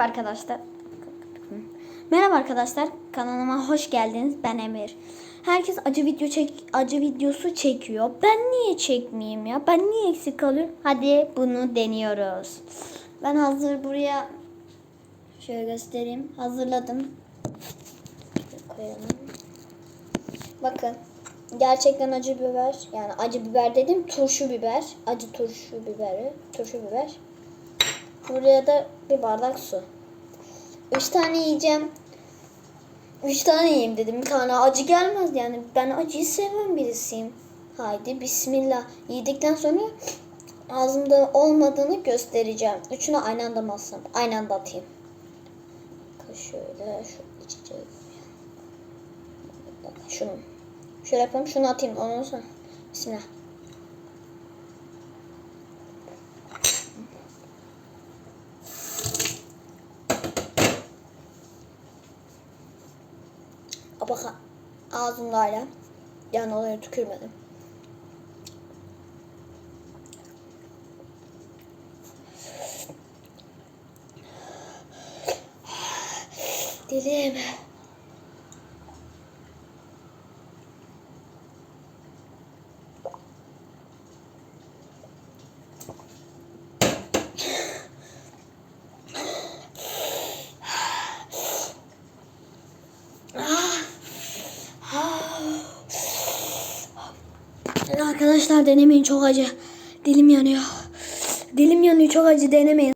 Merhaba arkadaşlar. Merhaba arkadaşlar. Kanalıma hoş geldiniz. Ben Emir. Herkes acı video çek acı videosu çekiyor. Ben niye çekmeyeyim ya? Ben niye eksik kalıyorum? Hadi bunu deniyoruz. Ben hazır buraya şöyle göstereyim. Hazırladım. Koyalım. Bakın. Gerçekten acı biber. Yani acı biber dedim turşu biber. Acı turşu biberi. Turşu biber. Buraya da bir bardak su. Üç tane yiyeceğim. Üç tane yiyeyim dedim. Bir tane acı gelmez yani. Ben acıyı seven birisiyim. Haydi bismillah. Yedikten sonra ağzımda olmadığını göstereceğim. Üçünü aynı anda mı alsam? Aynı anda atayım. Şöyle şu içeceğim. Şunu. Şöyle yapalım. Şunu atayım. Ondan sonra. Bismillah. Bak ağzımda hala. Yani oraya tükürmedim. Dilim. Arkadaşlar denemeyin çok acı. Dilim yanıyor. Dilim yanıyor çok acı denemeyin.